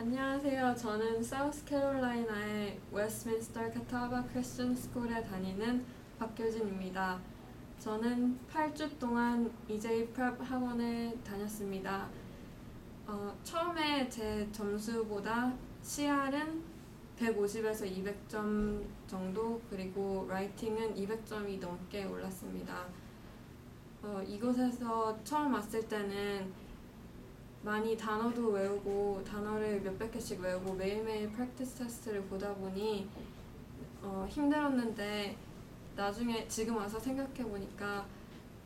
안녕하세요. 저는 사우스캐롤라이나의 웨스트민스터 카타바 크리스천 스쿨에 다니는 박효진입니다. 저는 8주 동안 EJ 프랩 학원을 다녔습니다. 어, 처음에 제 점수보다 CR은 150에서 200점 정도 그리고 라이팅은 200점이 넘게 올랐습니다. 어, 이곳에서 처음 왔을 때는 많이 단어도 외우고 단어를 몇백 개씩 외우고 매일매일 프랙티스 테스트를 보다 보니 어, 힘들었는데 나중에 지금 와서 생각해 보니까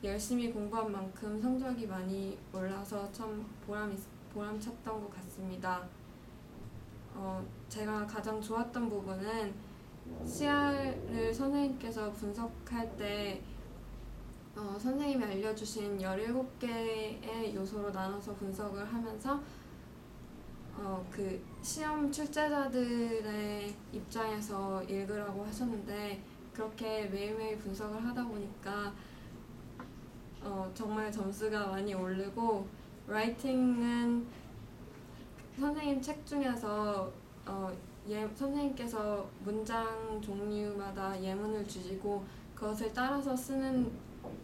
열심히 공부한 만큼 성적이 많이 올라서 참 보람 있, 보람 찼던 것 같습니다. 어, 제가 가장 좋았던 부분은 CR을 선생님께서 분석할 때 어, 선생님이 알려주신 17개의 요소로 나눠서 분석을 하면서 어, 그 시험 출제자들의 입장에서 읽으라고 하셨는데 그렇게 매일매일 분석을 하다 보니까 어, 정말 점수가 많이 오르고 라이팅은 선생님 책 중에서 어, 예, 선생님께서 문장 종류마다 예문을 주시고 그것을 따라서 쓰는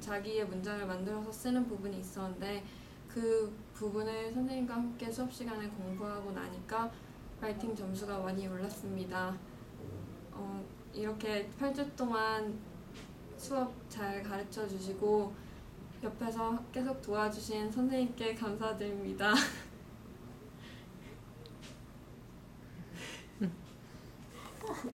자기의 문장을 만들어서 쓰는 부분이 있었는데 그 부분을 선생님과 함께 수업 시간에 공부하고 나니까 라이팅 점수가 많이 올랐습니다. 어, 이렇게 8주 동안 수업 잘 가르쳐 주시고 옆에서 계속 도와주신 선생님께 감사드립니다.